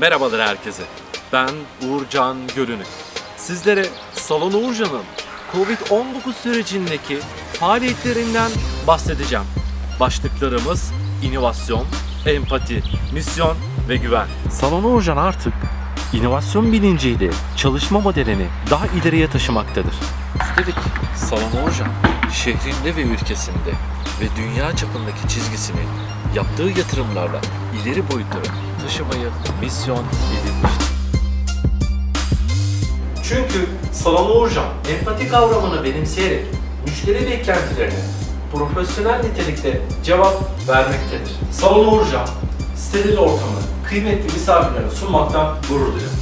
Merhabalar herkese. Ben Uğurcan Gölünük. Sizlere Salon Uğurcan'ın Covid-19 sürecindeki faaliyetlerinden bahsedeceğim. Başlıklarımız inovasyon, empati, misyon ve güven. Salon Uğurcan artık inovasyon bilinciyle çalışma modelini daha ileriye taşımaktadır. Üstelik Salon Uğurcan şehrinde ve ülkesinde ve dünya çapındaki çizgisini yaptığı yatırımlarla ileri boyutlara taşımayı misyon edinmiştir. Çünkü Salon Uğurcan empati kavramını benimseyerek müşteri beklentilerine profesyonel nitelikte cevap vermektedir. Salon Uğurcan steril ortamı kıymetli misafirlere sunmaktan gurur duyar.